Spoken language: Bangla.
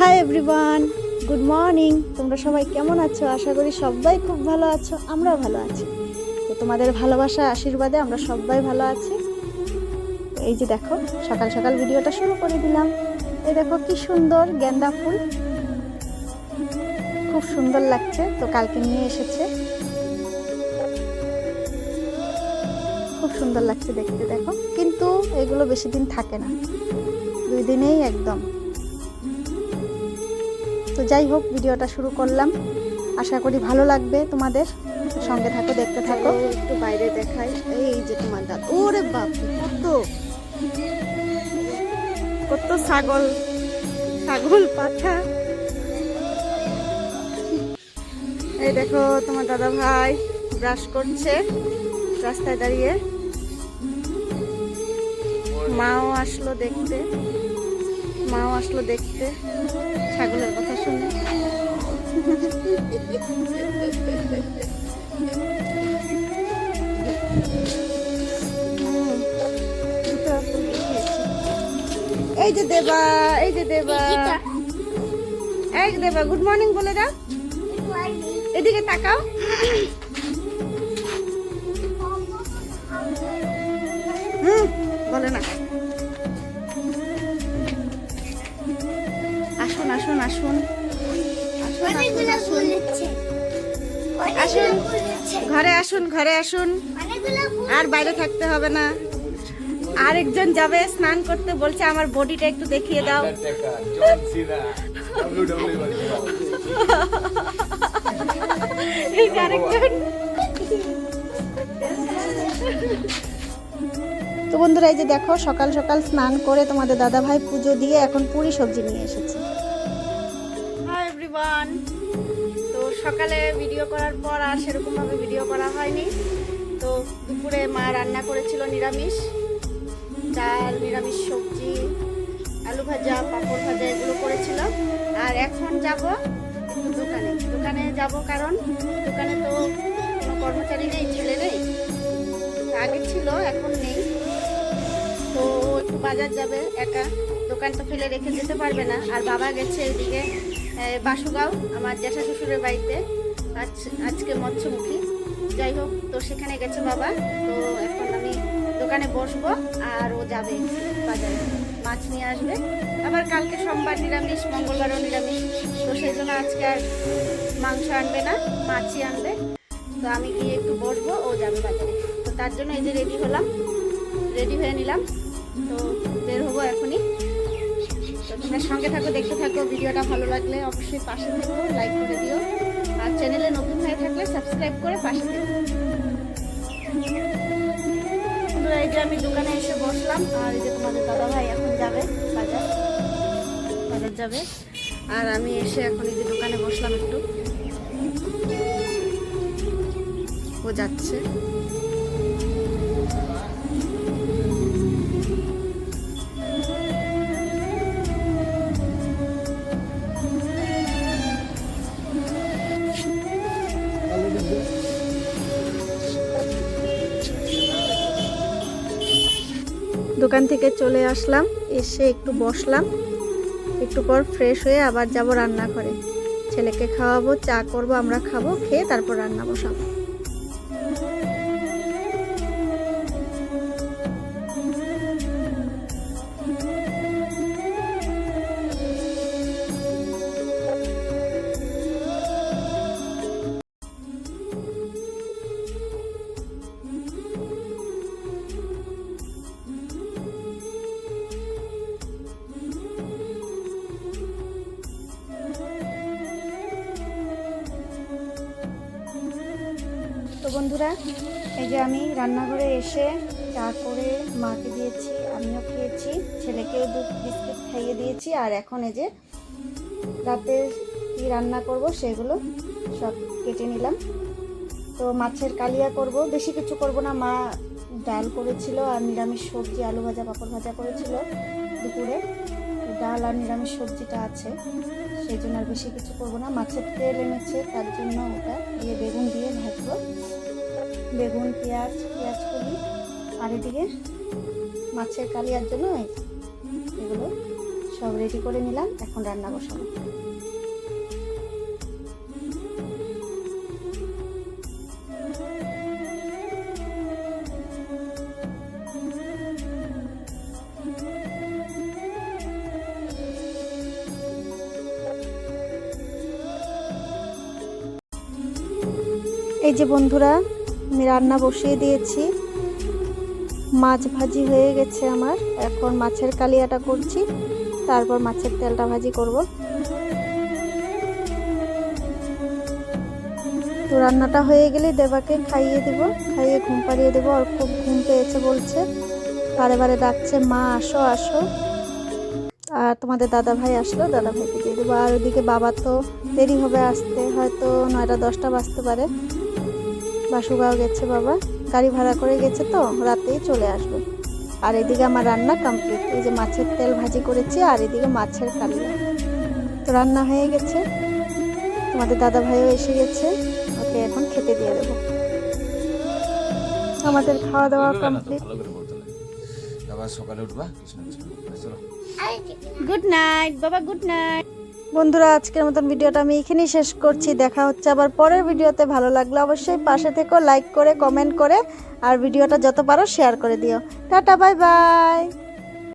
হাই এভরিওয়ান গুড মর্নিং তোমরা সবাই কেমন আছো? আশা করি সবাই খুব ভালো আছো। আমরাও ভালো আছি। তো তোমাদের ভালোবাসা, আশীর্বাদে আমরা সবাই ভালো আছি। এই যে দেখো, সকাল সকাল ভিডিওটা শুরু করে দিলাম। এই দেখো, কি সুন্দর গেন্দা ফুল। খুব সুন্দর লাগছে, তো কালকে নিয়ে এসেছে। খুব সুন্দর লাগছে দেখতে, দেখো। কিন্তু এগুলো বেশি দিন থাকে না। দুই দিনেই একদম। তো যাই হোক, ভিডিওটা শুরু করলাম। আশা করি ভালো লাগবে তোমাদের। সঙ্গে থাকো, দেখতে থাকো। একটু বাইরে দেখাই। এই যে তোমার দাঁত ওরে বাপ কত। কত ছাগল। ছাগল পাঠা। এই দেখো, তোমার দাদা ভাই ব্রাশ করছে রাস্তায় দাঁড়িয়ে। মাও আসলো দেখতে। মাও আসলো দেখতে। ছাগলের এই যে দেবা এই যে দেবা। এই যে দেবা গুড মর্নিং বলে দাও। এদিকে তাকাও। হুম বলে না। আসুন আসুন আসুন। আসুন। ঘরে আসুন ঘরে আসুন। আর বাইরে থাকতে হবে না। আরেকজন যাবে স্নান করতে বলছে আমার বডিটা একটু দেখিয়ে দাও। তো বন্ধুরা এই যে দেখো সকাল সকাল স্নান করে তোমাদের দাদা ভাই পুজো দিয়ে এখন পুরি সবজি নিয়ে এসেছে। এভরিওয়ান তো সকালে ভিডিও করার পর আর সেরকমভাবে ভিডিও করা হয়নি। তো দুপুরে মা রান্না করেছিল নিরামিষ। ডাল, নিরামিষ সবজি, আলু ভাজা, পাঁপড় ভাজা এগুলো করেছিল। আর এখন যাব দোকানে। দোকানে যাব কারণ দোকানে তো কোনো কর্মচারী নেই, ছেলে নেই। আগে ছিল, এখন নেই। তো একটু বাজার যাবে একা। দোকান তো ফেলে রেখে যেতে পারবে না। আর বাবা গেছে এদিকে। বাসুগাঁও, আমার জ্যাঠা শ্বশুরের বাড়িতে। আজ, আজকে মৎস্যমুখী। যাই হোক, তো সেখানে গেছে বাবা। তো এখন আমি দোকানে বসবো, আর ও যাবে বাজারে। মাছ নিয়ে আসবে। আবার কালকে সোমবার নিরামিষ, মঙ্গলবারও নিরামিষ। তো সেই জন্য আজকে আর মাংস আনবে না, মাছই আনবে। তো আমি গিয়ে একটু বসবো, ও যাবে বাজারে। তো তার জন্য এই যে রেডি হলাম, রেডি হয়ে নিলাম। তো বের হব এখনই। সঙ্গে থাকো দেখতে থাকো ভিডিওটা ভালো লাগলে অবশ্যই পাশে থেকো লাইক করে দিও। আর চ্যানেলে নতুন হয়ে থাকলে সাবস্ক্রাইব করে পাশে বন্ধুরা, এই যে আমি দোকানে এসে বসলাম আর এই যে তোমাদের দাদা ভাই এখন যাবে বাজার বাজার যাবে। আর আমি এসে এখন এই যে দোকানে বসলাম একটু। ও যাচ্ছে। দোকান থেকে চলে আসলাম, এসে একটু বসলাম। একটু পর ফ্রেশ হয়ে আবার যাব রান্না করে। ছেলেকে খাওয়াবো, চা করব, আমরা খাব, খেয়ে তারপর রান্না বসাবো। তো বন্ধুরা, এই যে আমি রান্নাঘরে এসে চা করে মাকে দিয়েছি, আমিও খেয়েছি, ছেলেকেও দুধ, বিস্কুট খাইয়ে দিয়েছি, আর এখন এই যে রাতে কি রান্না করব সেগুলো সব কেটে নিলাম। তো মাছের কালিয়া করব, বেশি কিছু করব না, মা ডাল করেছিল আর নিরামিষ সবজি, আলু ভাজা, পাঁপড় ভাজা করেছিল দুপুরে। ডাল আর নিরামিষ সবজিটা আছে, সেই জন্য আর বেশি কিছু করব না, মাছের তেল এনেছে, তার জন্য ওটা দিয়ে বেগুন দিয়ে বেগুন, পেঁয়াজ পেঁয়াজ কলি আর এদিকে মাছের কালিয়ার জন্য এগুলো সব রেডি করে নিলাম। এখন রান্না বসাবো। এই যে বন্ধুরা আমি রান্না বসিয়ে দিয়েছি। মাছ ভাজি হয়ে গেছে আমার। এখন মাছের কালিয়াটা করছি। তারপর মাছের তেলটা ভাজি করব। তো রান্নাটা হয়ে গেলেই দেবাকে খাইয়ে দেব। খাইয়ে ঘুম পাড়িয়ে দেবো। আর খুব ঘুম পেয়েছে বলছে। বারে বারে ডাকছে, মা, আসো আসো। আর তোমাদের দাদা ভাই আসলো। দাদা ভাইকে দিয়ে দেবো। আর ওদিকে বাবা তো দেরি হবে আসতে। হয়তো নয়টা, দশটা বাজতে পারে। বাসুগাঁও গেছে বাবা। গাড়ি ভাড়া করে গেছে তো রাতেই চলে আসবে। আর এদিকে আমার রান্না কমপ্লিট এই যে মাছের তেল ভাজি করেছি আর এদিকে মাছের কালিয়া তো রান্না হয়ে গেছে। তোমাদের দাদা ভাইও এসে গেছে। ওকে এখন খেতে দিয়ে দেবো। আমাদের খাওয়া দাওয়া কমপ্লিট আবার সকালে উঠবা কৃষ্ণ কৃষ্ণ। চলো। গুড নাইট বাবা গুড নাইট বন্ধুরা, আজকের মতন ভিডিওটা আমি এখানেই শেষ করছি। দেখা হচ্ছে আবার পরের ভিডিওতে। ভালো লাগলে অবশ্যই পাশে থেকেও লাইক করে কমেন্ট করে, আর ভিডিওটা যত পারো শেয়ার করে দিও। Tata bye bye